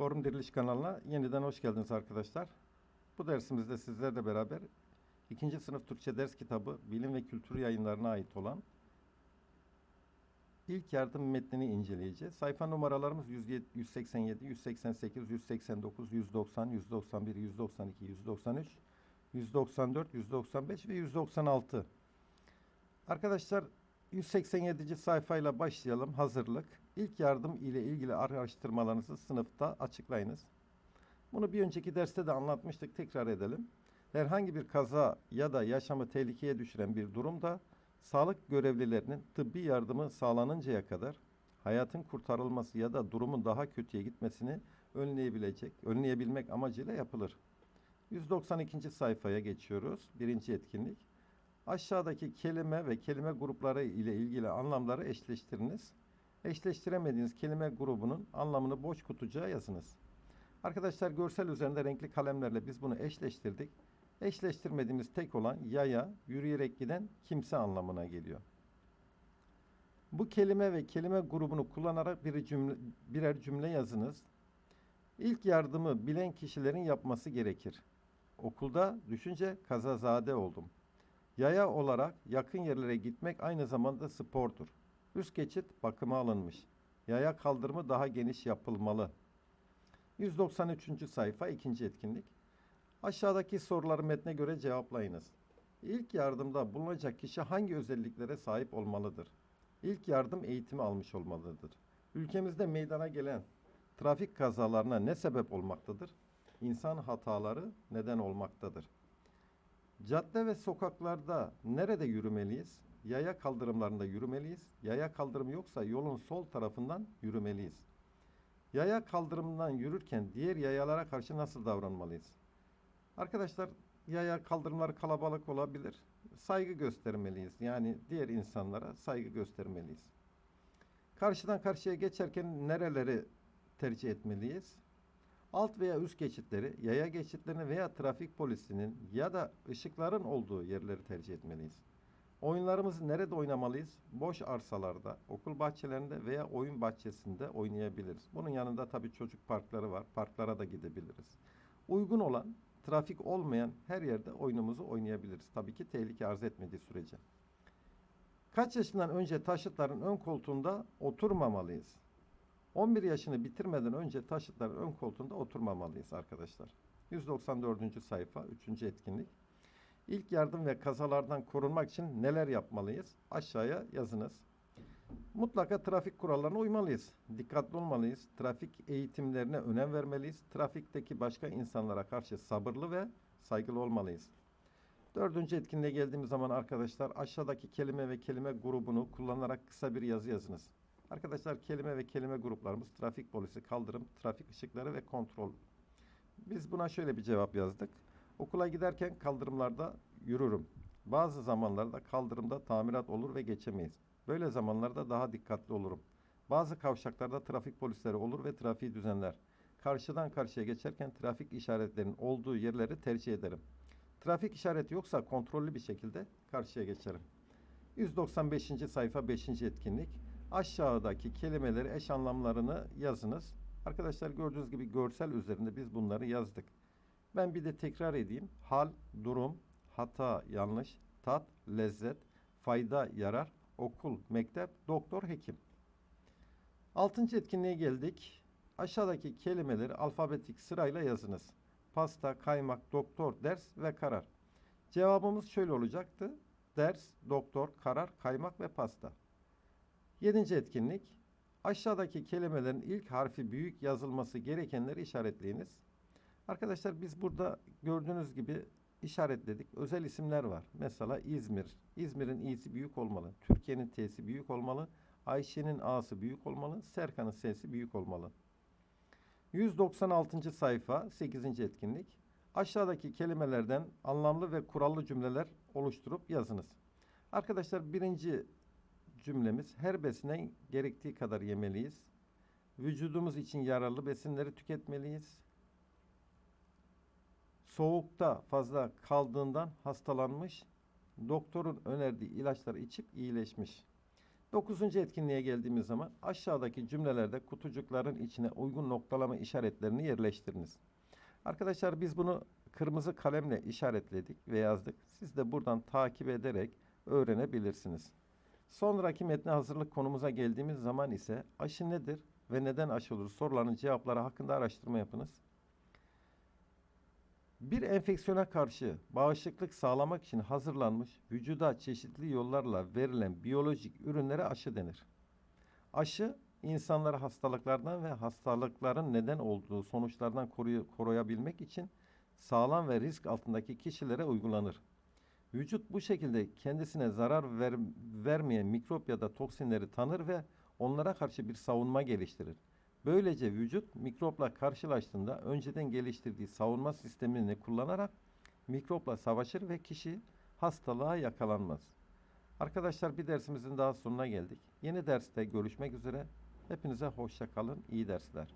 Forum Diriliş kanalına yeniden hoş geldiniz arkadaşlar. Bu dersimizde sizlerle beraber ikinci sınıf Türkçe ders kitabı bilim ve kültür yayınlarına ait olan ilk yardım metnini inceleyeceğiz. Sayfa numaralarımız 107, 187, 188, 189, 190, 191, 192, 193, 194, 195 ve 196. Arkadaşlar 187. sayfayla başlayalım. Hazırlık. İlk yardım ile ilgili araştırmalarınızı sınıfta açıklayınız. Bunu bir önceki derste de anlatmıştık. Tekrar edelim. Herhangi bir kaza ya da yaşamı tehlikeye düşüren bir durumda sağlık görevlilerinin tıbbi yardımı sağlanıncaya kadar hayatın kurtarılması ya da durumun daha kötüye gitmesini önleyebilecek, önleyebilmek amacıyla yapılır. 192. sayfaya geçiyoruz. Birinci etkinlik. Aşağıdaki kelime ve kelime grupları ile ilgili anlamları eşleştiriniz. Eşleştiremediğiniz kelime grubunun anlamını boş kutucuğa yazınız. Arkadaşlar görsel üzerinde renkli kalemlerle biz bunu eşleştirdik. Eşleştirmediğimiz tek olan yaya, yürüyerek giden kimse anlamına geliyor. Bu kelime ve kelime grubunu kullanarak bir cümle, birer cümle yazınız. İlk yardımı bilen kişilerin yapması gerekir. Okulda düşünce kazazade oldum. Yaya olarak yakın yerlere gitmek aynı zamanda spordur. Üst geçit bakıma alınmış. Yaya kaldırımı daha geniş yapılmalı. 193. sayfa ikinci etkinlik. Aşağıdaki soruları metne göre cevaplayınız. İlk yardımda bulunacak kişi hangi özelliklere sahip olmalıdır? İlk yardım eğitimi almış olmalıdır. Ülkemizde meydana gelen trafik kazalarına ne sebep olmaktadır? İnsan hataları neden olmaktadır. Cadde ve sokaklarda nerede yürümeliyiz? Yaya kaldırımlarında yürümeliyiz. Yaya kaldırımı yoksa yolun sol tarafından yürümeliyiz. Yaya kaldırımından yürürken diğer yayalara karşı nasıl davranmalıyız? Arkadaşlar yaya kaldırımları kalabalık olabilir. Saygı göstermeliyiz. Yani diğer insanlara saygı göstermeliyiz. Karşıdan karşıya geçerken nereleri tercih etmeliyiz? Alt veya üst geçitleri, yaya geçitlerini veya trafik polisinin ya da ışıkların olduğu yerleri tercih etmeliyiz. Oyunlarımızı nerede oynamalıyız? Boş arsalarda, okul bahçelerinde veya oyun bahçesinde oynayabiliriz. Bunun yanında tabii çocuk parkları var. Parklara da gidebiliriz. Uygun olan, trafik olmayan her yerde oyunumuzu oynayabiliriz. Tabii ki tehlike arz etmediği sürece. Kaç yaşından önce taşıtların ön koltuğunda oturmamalıyız? 11 yaşını bitirmeden önce taşıtların ön koltuğunda oturmamalıyız arkadaşlar. 194. sayfa 3. etkinlik. İlk yardım ve kazalardan korunmak için neler yapmalıyız? Aşağıya yazınız. Mutlaka trafik kurallarına uymalıyız. Dikkatli olmalıyız. Trafik eğitimlerine önem vermeliyiz. Trafikteki başka insanlara karşı sabırlı ve saygılı olmalıyız. Dördüncü etkinliğe geldiğimiz zaman arkadaşlar aşağıdaki kelime ve kelime grubunu kullanarak kısa bir yazı yazınız. Arkadaşlar kelime ve kelime gruplarımız trafik polisi, kaldırım, trafik ışıkları ve kontrol. Biz buna şöyle bir cevap yazdık. Okula giderken kaldırımlarda yürürüm. Bazı zamanlarda kaldırımda tamirat olur ve geçemeyiz. Böyle zamanlarda daha dikkatli olurum. Bazı kavşaklarda trafik polisleri olur ve trafiği düzenler. Karşıdan karşıya geçerken trafik işaretlerinin olduğu yerleri tercih ederim. Trafik işareti yoksa kontrollü bir şekilde karşıya geçerim. 195. sayfa 5. etkinlik. Aşağıdaki kelimeleri eş anlamlarını yazınız. Arkadaşlar gördüğünüz gibi görsel üzerinde biz bunları yazdık. Ben bir de tekrar edeyim. Hal, durum, hata, yanlış, tat, lezzet, fayda, yarar, okul, mektep, doktor, hekim. Altıncı etkinliğe geldik. Aşağıdaki kelimeleri alfabetik sırayla yazınız. Pasta, kaymak, doktor, ders ve karar. Cevabımız şöyle olacaktı. Ders, doktor, karar, kaymak ve pasta. Yedinci etkinlik. Aşağıdaki kelimelerin ilk harfi büyük yazılması gerekenleri işaretleyiniz. Arkadaşlar biz burada gördüğünüz gibi işaretledik. Özel isimler var. Mesela İzmir. İzmir'in i'si büyük olmalı. Türkiye'nin t'si büyük olmalı. Ayşe'nin a'sı büyük olmalı. Serkan'ın s'si büyük olmalı. 196. sayfa 8. etkinlik. Aşağıdaki kelimelerden anlamlı ve kurallı cümleler oluşturup yazınız. Arkadaşlar birinci cümlemiz her besinen gerektiği kadar yemeliyiz. Vücudumuz için yararlı besinleri tüketmeliyiz. Soğukta fazla kaldığından hastalanmış, doktorun önerdiği ilaçları içip iyileşmiş. Dokuzuncu etkinliğe geldiğimiz zaman aşağıdaki cümlelerde kutucukların içine uygun noktalama işaretlerini yerleştiriniz. Arkadaşlar biz bunu kırmızı kalemle işaretledik ve yazdık. Siz de buradan takip ederek öğrenebilirsiniz. Sonraki metne hazırlık konumuza geldiğimiz zaman ise aşı nedir ve neden aşı olur sorularının cevapları hakkında araştırma yapınız. Bir enfeksiyona karşı bağışıklık sağlamak için hazırlanmış vücuda çeşitli yollarla verilen biyolojik ürünlere aşı denir. Aşı insanları hastalıklardan ve hastalıkların neden olduğu sonuçlardan koruyabilmek için sağlam ve risk altındaki kişilere uygulanır. Vücut bu şekilde kendisine zarar ver- vermeyen mikrop ya da toksinleri tanır ve onlara karşı bir savunma geliştirir. Böylece vücut mikropla karşılaştığında önceden geliştirdiği savunma sistemini kullanarak mikropla savaşır ve kişi hastalığa yakalanmaz. Arkadaşlar bir dersimizin daha sonuna geldik. Yeni derste görüşmek üzere. Hepinize hoşça kalın, iyi dersler.